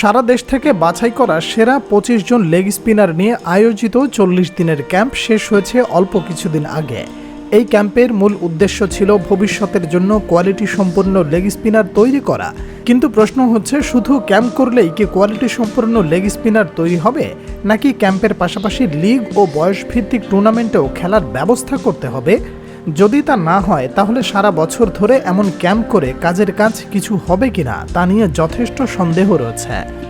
সারা দেশ থেকে বাছাই করা সেরা পঁচিশ জন লেগ স্পিনার নিয়ে আয়োজিত চল্লিশ দিনের ক্যাম্প শেষ হয়েছে অল্প কিছুদিন আগে। এই ক্যাম্পের মূল উদ্দেশ্য ছিল ভবিষ্যতের জন্য কোয়ালিটি সম্পন্ন লেগ স্পিনার তৈরি করা। কিন্তু প্রশ্ন হচ্ছে, শুধু ক্যাম্প করলেই কি কোয়ালিটি সম্পন্ন লেগ স্পিনার তৈরি হবে? নাকি ক্যাম্পের পাশাপাশি লিগ ও বয়সভিত্তিক টুর্নামেন্টেও খেলার ব্যবস্থা করতে হবে? যদি তা না হয়, তাহলে সারা বছর ধরে এমন ক্যাম্প করে কাজের কাজ কিছু হবে কিনা তা নিয়ে যথেষ্ট সন্দেহ রয়েছে।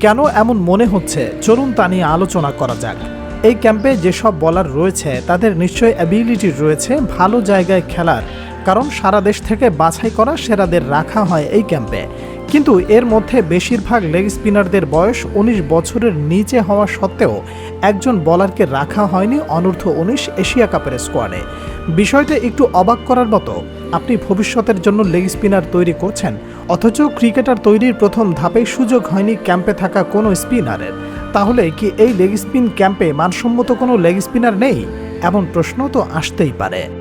কেন এমন মনে হচ্ছে? চলুন তা নিয়ে আলোচনা করা যাক। এই ক্যাম্পে যেসব বলার রয়েছে, তাদের নিশ্চয়ই অ্যাবিলিটি রয়েছে ভালো জায়গায় খেলার। কারণ সারা দেশ থেকে বাছাই করা সেরাদের রাখা হয় এই ক্যাম্পে। কিন্তু এর মধ্যে বেশিরভাগ লেগ স্পিনারদের বয়স উনিশ বছরের নিচে হওয়া সত্ত্বেও একজন বলারকে রাখা হয়নি অনূর্ধ্ব উনিশ এশিয়া কাপের স্কোয়াডে। বিষয়টা একটু অবাক করার মতো, আপনি ভবিষ্যতের জন্য লেগ স্পিনার তৈরি করছেন, অথচ ক্রিকেটার তৈরির প্রথম ধাপে সুযোগ হয়নি ক্যাম্পে থাকা কোনো স্পিনারের। তাহলে কি এই লেগ স্পিন ক্যাম্পে মানসম্মত কোনো লেগ স্পিনার নেই? এমন প্রশ্ন তো আসতেই পারে।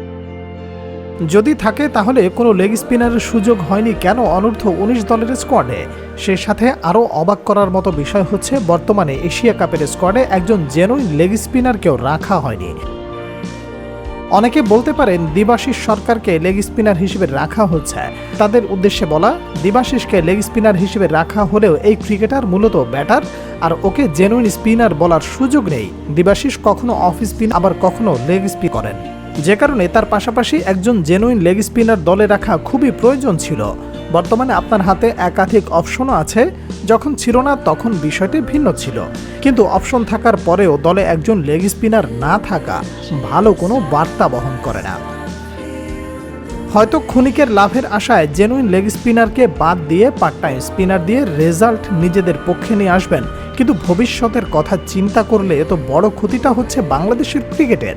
যদি থাকে, তাহলে কোনো লেগ স্পিনারের সুযোগ হয়নি কেন? অনূর্ধ্ব উনিশ দলের স্কোয়াডে সে সাথে আরও অবাক করার মতো বিষয় হচ্ছে, বর্তমানে এশিয়া কাপের স্কোয়াডে একজন জেনুইন লেগ স্পিনারকেও রাখা হয়নি। অনেকে বলতে পারেন, দিবাশিস সরকারকে লেগ স্পিনার হিসেবে রাখা হচ্ছে। তাদের উদ্দেশ্যে বলা, দিবাশিসকে লেগ স্পিনার হিসেবে রাখা হলেও এই ক্রিকেটার মূলত ব্যাটার আর ওকে জেনুইন স্পিনার বলার সুযোগ নেই। দিবাশিস কখনো অফ স্পিন আবার কখনো লেগ স্পিন করেন। যে কারণে তার পাশাপাশি একজন জেনুইন লেগ স্পিনার দলে রাখা খুবই প্রয়োজন ছিল। বর্তমানে আপনার হাতে একাধিক অপশনও আছে, যখন ছিল না তখন বিষয়টি ভিন্ন ছিল। কিন্তু অপশন থাকার পরেও দলে একজন লেগ স্পিনার না থাকা ভালো কোনো বার্তা বহন করে না। হয়তো ক্ষণিকের লাভের আশায় জেনুইন লেগ স্পিনারকে বাদ দিয়ে পার্ট টাইম স্পিনার দিয়ে রেজাল্ট নিজেদের পক্ষে নিয়ে আসবেন। কিন্তু ভবিষ্যতের কথা চিন্তা করলে এত বড় ক্ষতিটা হচ্ছে বাংলাদেশের ক্রিকেটের।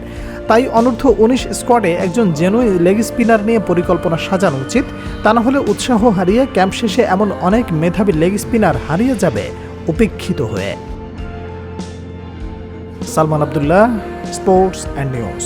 তাই অনূর্ধ্ব উনিশ স্কোয়াডে একজন জেনুইন লেগ স্পিনার নিয়ে পরিকল্পনা সাজানো উচিত। তা না হলে উৎসাহ হারিয়ে ক্যাম্প শেষে এমন অনেক মেধাবী লেগ স্পিনার হারিয়ে যাবে উপেক্ষিত হয়ে। Salman Abdullah sports and news